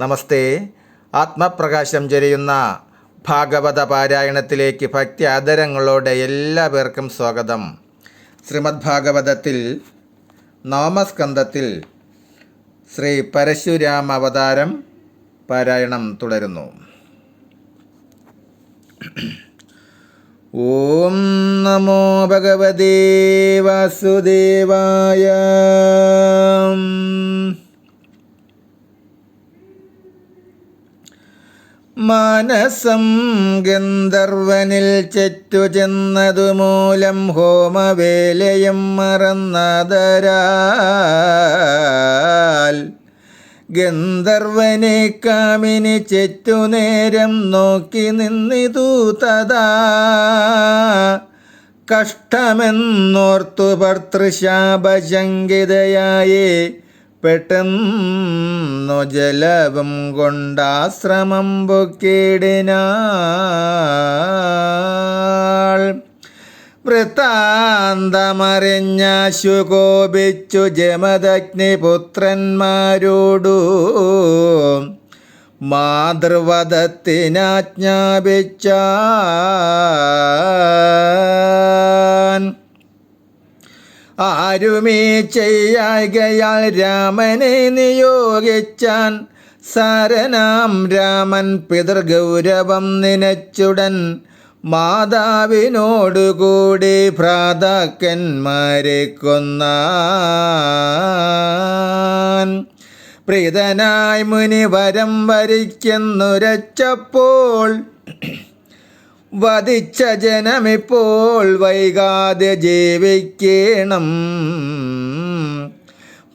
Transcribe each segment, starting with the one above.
നമസ്തേ. ആത്മപ്രകാശം ചൊരിയുന്ന ഭാഗവത പാരായണത്തിലേക്ക് ഭക്തി ആദരങ്ങളോടെ എല്ലാ പേർക്കും സ്വാഗതം. ശ്രീമദ് ഭാഗവതത്തിൽ നോമസ്കന്ധത്തിൽ ശ്രീ പരശുരാമ അവതാരം പാരായണം തുടരുന്നു. ഓം നമോ ഭഗവതേ വാസുദേവായ മാനസം ഗന്ധർവനിൽ ചെറ്റു ചെന്നതു മൂലം ഹോമവേലയും മറന്നതരാൽ. ഗന്ധർവനെ കാമിനി ചെറ്റു നേരം നോക്കി നിന്നിതു തഥാ. കഷ്ടമെന്നോർത്തു ഭർത്തൃശാപശങ്കിതയായി പെട്ടെന്നു ജലവം കൊണ്ടാശ്രമം പൊക്കിടിനാൾ. വൃത്താന്തമറിഞ്ഞാശു കോപിച്ചു ജമദഗ്നിപുത്രന്മാരോടു മാതൃവധത്തിനാജ്ഞാപിച്ചാൻ. ആരുമേ ചെയ്യായകയാൽ രാമനെ നിയോഗിച്ചാൻ സാരനാം രാമൻ പിതൃഗൗരവം നിനച്ചുടൻ മാതാവിനോടുകൂടി ഭ്രാതാക്കന്മാരെ കൊന്നാൻ. പ്രീതനായി മുനി വരം വരിക്കുന്നുരച്ചപ്പോൾ വധിച്ച ജനമിപ്പോൾ വൈകാതെ ജീവിക്കണം?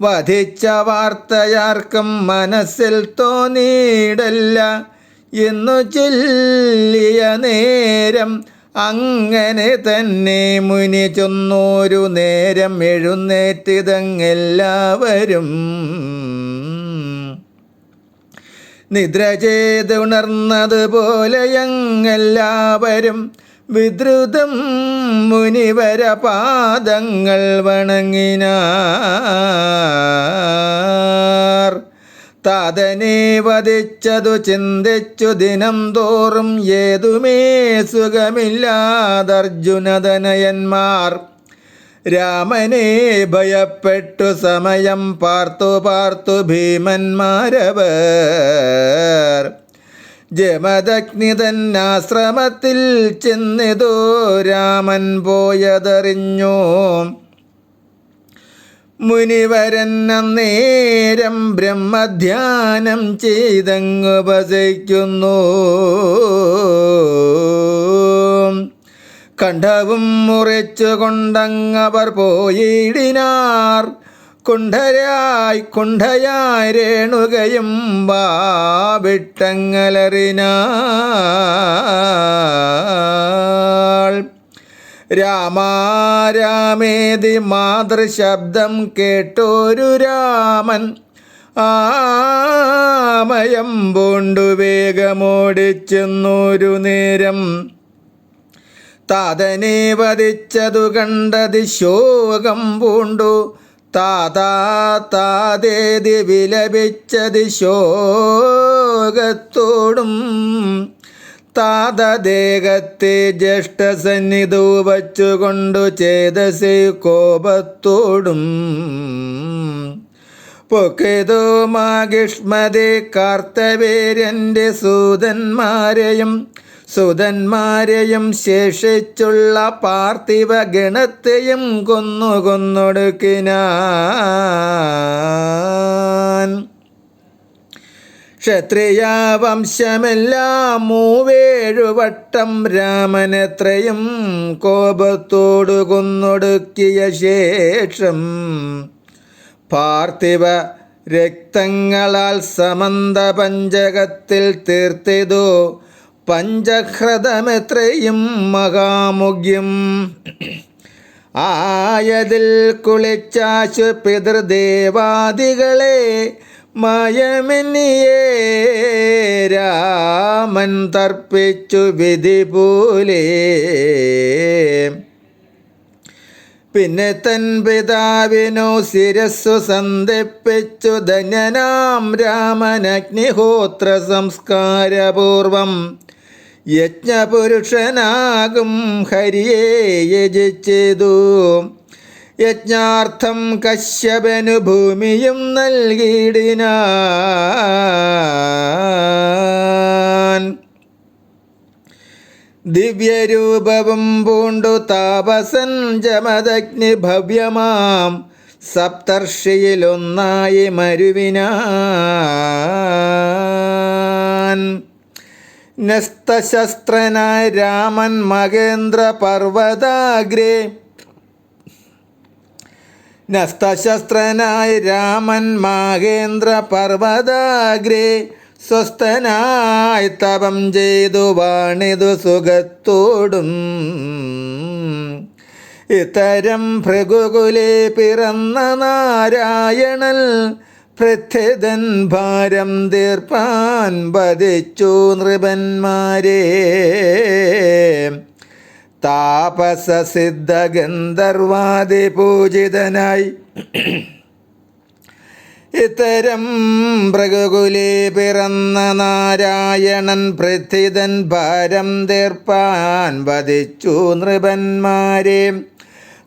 വധിച്ച വാർത്തയാർക്കും മനസ്സിൽ തോന്നിയിടല്ല. എന്നു ചൊല്ലിയ നേരം അങ്ങനെ തന്നെ മുനി ചൊന്നൂരു നേരം എഴുന്നേറ്റിതങ്ങെല്ലാവരും നിദ്ര ചെയ്തുണർന്നതുപോലെയങ്ങെല്ലാവരും വിദ്രുതം മുനിവര പാദങ്ങൾ വണങ്ങിനാർ. താതനെ വധിച്ചതു ചിന്തിച്ചു ദിനം തോറും ഏതുമേ സുഖമില്ലാതർജുനതനയന്മാർ രാമനെ ഭയപ്പെട്ടു സമയം പാർത്തു പാർത്തു ഭീമന്മാരവർ. ജമദഗ്നി തന്നാശ്രമത്തിൽ ചെന്നിതോ രാമൻ പോയതറിഞ്ഞു. മുനിവരൻ അന്നേരം ബ്രഹ്മധ്യാനം ചെയ്തങ്ങു വസിക്കുന്നു. കണ്ഠവും മുറിച്ചു കൊണ്ടങ്ങവർ പോയിടിനാർ. കുണ്ഠരായി കുണ്ഠയായി രേണുകയും വാവിട്ടങ്ങലറിനാൾ. രാമാരാമേതി മാതൃശബ്ദം കേട്ടൊരു രാമൻ. ആമയം പൂണ്ടു വേഗമോടിച്ചെന്നൊരു നേരം. താതനെ വധിച്ചതു കണ്ടതി ശോകം പൂണ്ടു. താതാ താതേതി വിലപിച്ചതി ശോകത്തോടും. താതദേഹത്തെ ജ്യേഷ്ഠസന്നിധു വച്ചുകൊണ്ടു ചേതസി കോപത്തോടും. പൊക്കിതു മാഗിഷ്മതി കാർത്തവീര്യന്റെ സൂതന്മാരെയും സുതന്മാരെയും ശേഷിച്ചുള്ള പാർത്ഥിവ ഗണത്തെയും കൊന്നു കൊന്നൊടുക്കിനാൻ. ക്ഷത്രിയ വംശമെല്ലാം മൂവേഴുവട്ടം രാമനെത്രയും കോപത്തോടു കൊന്നൊടുക്കിയ ശേഷം പാർത്ഥിവ രക്തങ്ങളാൽ സമന്ത പഞ്ചകത്തിൽ തീർത്തിതു. പഞ്ചഹ്രതമെത്രയും മഹാമുഖ്യം. ആയതിൽ കുളിച്ചാശു പിതൃദേവാദികളെ മയമിനിയേ രാമൻ തർപ്പിച്ചു വിധി പോലെ. പിന്നെ തൻ പിതാവിനു ശിരസ്സു സന്ധിപ്പിച്ചു ധന്യനാം രാമനഗ്നിഹോത്ര സംസ്കാരപൂർവം. യജ്ഞപുരുഷനാകും ഹരിയെ യജിച്ചതു. യജ്ഞാർത്ഥം കശ്യപനു ഭൂമിയും നൽകിയിടിന. ദിവ്യരൂപവും പൂണ്ടു താപസൻ ജമദഗ്നി ഭവ്യമാം. സപ്തർഷിയിലൊന്നായി മരുവിനാൻ. നസ്തശസ്ത്രനായ രാമൻ മഹേന്ദ്ര പർവതാഗ്രേ. നസ്തശസ്ത്രനായ രാമൻ മഹേന്ദ്ര പർവതാഗ്രേ. സ്വസ്ഥനായി തപം ചെയ്തു വാണിതു സുഖത്തോടും. ഇത്തരം ഭൃഗുകുലെ പിറന്ന നാരായണൽ പൃഥ്വിതൻ ഭാരം തീർപ്പാൻ വധിച്ചു നൃപന്മാരെ. താപസ സിദ്ധ ഗന്ധർവാദി പൂജിതനായി ഇത്തരം ഭൃഗുലി പിറന്ന നാരായണൻ പ്രഥിതൻ ഭാരം തീർപ്പാൻ വധിച്ചു നൃപന്മാരെ.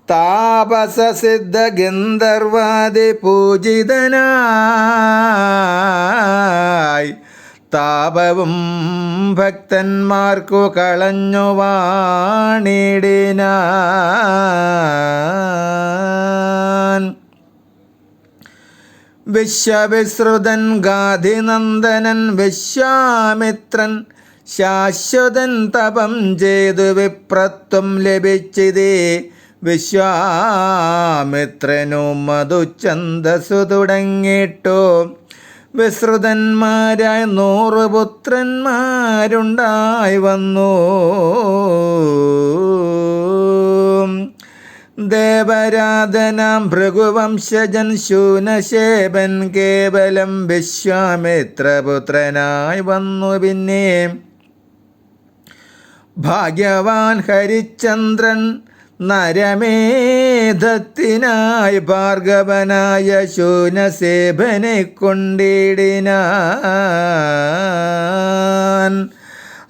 താപസ സിദ്ധ ഗന്ധർവാദി പൂജിതനായി താപവും ഭക്തന്മാർക്കു കളഞ്ഞു വാണിടിനാൻ. വിശ്വവിശ്രുതൻ ഗാധിനന്ദനൻ വിശ്വാമിത്രൻ ശാശ്വതൻ തപം ചെയ്തു വിപ്രത്വം ലഭിച്ചതേ വിശ്വാമിത്രനു മധുചന്ദസു തുടങ്ങിയിട്ടു. വിശ്രുതന്മാരായ നൂറ് പുത്രന്മാരുണ്ടായി വന്നു. ദേവരാധനാം ഭൃഗുവംശജൻ ശൂനശേപൻ കേവലം വിശ്വാമിത്രപുത്രനായി വന്നു പിന്നെ. ഭാഗ്യവാൻ ഹരിചന്ദ്രൻ നരമേധത്തിനായി ഭാർഗവനായ ശൂനസേഭനെ കൊണ്ടിടിനാൻ.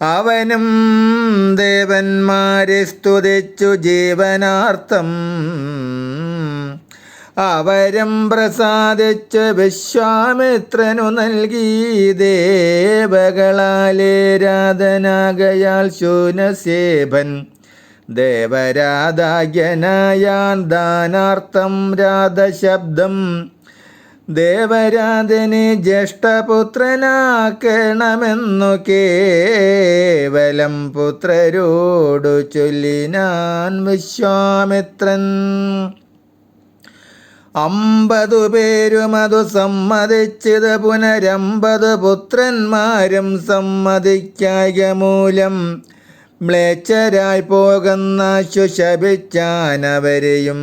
അവനും ദേവന്മാരെ സ്തുതിച്ചു ജീവനാർത്ഥം. അവരും പ്രസാദിച്ച് വിശ്വാമിത്രനു നൽകി ദേവകളാലേ രാധനാകയാൽ ശൂനസേഭൻ ദേവരാധാഗ്യനായാൻ ദാനാർത്ഥം രാധശബ്ദം. ദേവരാധനെ ജ്യേഷ്ഠപുത്രനാക്കണമെന്നു കേവലം പുത്രരോടു ചൊല്ലിനാൻ വിശ്വാമിത്രൻ. അമ്പതു പേരും അതു സമ്മതിച്ചത് പുനരമ്പത് പുത്രന്മാരും സമ്മതിക്കായ മൂലം മ്ലേച്ഛരായി പോകുന്ന ശുശപിച്ചാനവരെയും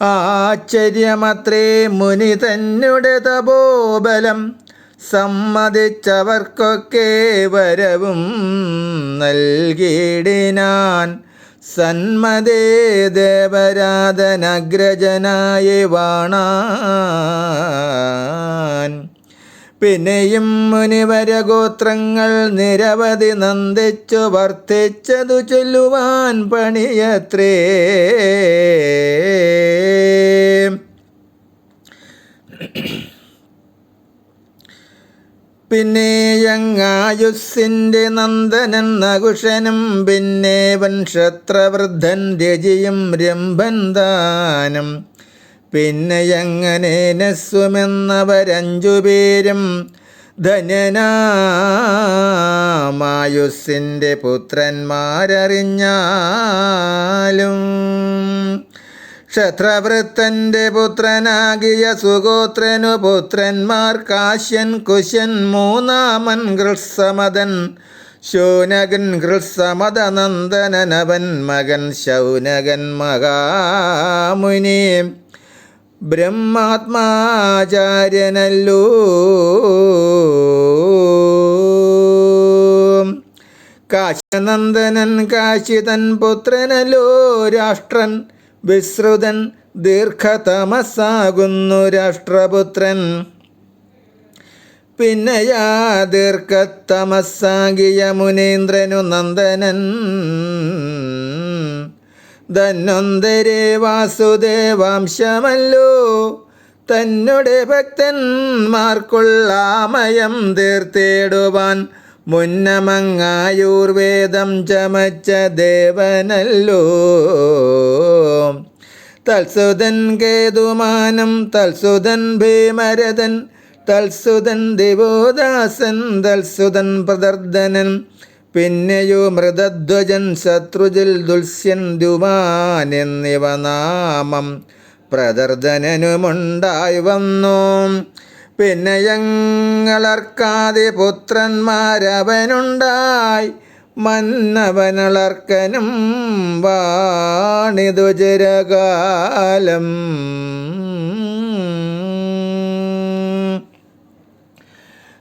ആശ്ചര്യമത്രേ മുനി തന്നെ തപോബലം സമ്മതിച്ചവർക്കൊക്കെ വരവും നൽകിയിടിനാൻ സന്മതേ ദേവരാധനഗ്രജനായി വാണാൻ. പിന്നെയും മുനിവര ഗോത്രങ്ങൾ നിരവധി നന്ദിച്ചു വർദ്ധിച്ചതു ചൊല്ലുവാൻ പണിയത്രേ. പിന്നെ യങ്ങായുസിന്റെ നന്ദനൻ നകുഷനും പിന്നെ വൻക്ഷത്രവൃദ്ധൻ രജിയും രംഭൻ ദാനം പിന്നെ എങ്ങനെ നസ്വമെന്നവരഞ്ചുപേരും ധനനായുസിന്റെ പുത്രന്മാരറിഞ്ഞാലും ക്ഷത്രവൃത്തന്റെ പുത്രനാകിയ സുഗോത്രനു പുത്രന്മാർ കാശ്യൻ കുശൻ മൂന്നാമൻ ഗൃത്സമതൻ ശൂനകൻ ഗൃത്സമതനന്ദനവൻ മകൻ ശൗനകൻ മഹാമുനി. ബ്രഹ്മാത്മാചാര്യനല്ലോ. കാശനന്ദനൻ കാശിതൻ പുത്രനല്ലോ. രാഷ്ട്രൻ വിശ്രുതൻ ദീർഘതമസാകുന്നു രാഷ്ട്രപുത്രൻ. പിന്നെയാ ദീർഘതമസ്സാകിയ മുനീന്ദ്രനു നന്ദനൻ. ധന്വന്തരേ വാസുദേവാംശമല്ലോ. തന്നുടെ ഭക്തന്മാർക്കുള്ളാമയം തീർത്തേടുവാൻ മുന്നമങ്ങായൂർവേദം ചമച്ച ദേവനല്ലോ. തൽസുതൻ കേതുമാനം തൽസുതൻ ഭീമരഥൻ തൽസുതൻ ദിവോദാസൻ തൽസുതൻ പ്രദർദനൻ പിന്നെയോ മൃതധ്വജൻ ശത്രുജിൽ ദുൽസ്യൻ ദുമാൻ എന്നിവ നാമം പ്രദർദനനുമുണ്ടായി വന്നു. പിന്നെ ഞങ്ങളർക്കാതെ പുത്രന്മാരവനുണ്ടായി. മന്നവനളർക്കനും വാണിതു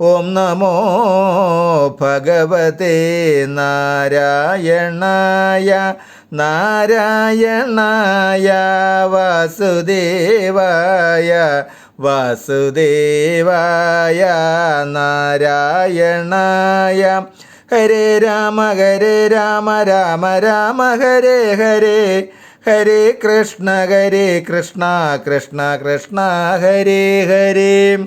ഓം നമോ ഭഗവതേ നാരായണായ നാരായണായ വാസുദേവായ വാസുദേവായ നാരായണായ. ഹരേ രാമ ഹരേ രാമ രാമ രാമ ഹരേ ഹരേ ഹരേ കൃഷ്ണ ഹരേ കൃഷ്ണ കൃഷ്ണ കൃഷ്ണ ഹരേ ഹരേ.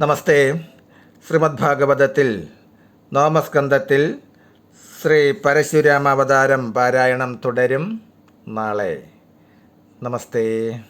നമസ്തേ. ശ്രീമദ് ഭാഗവതത്തിൽ നോമസ്കന്ധത്തിൽ ശ്രീ പരശുരാമാവതാരം പാരായണം തുടരും നാളെ. നമസ്തേ.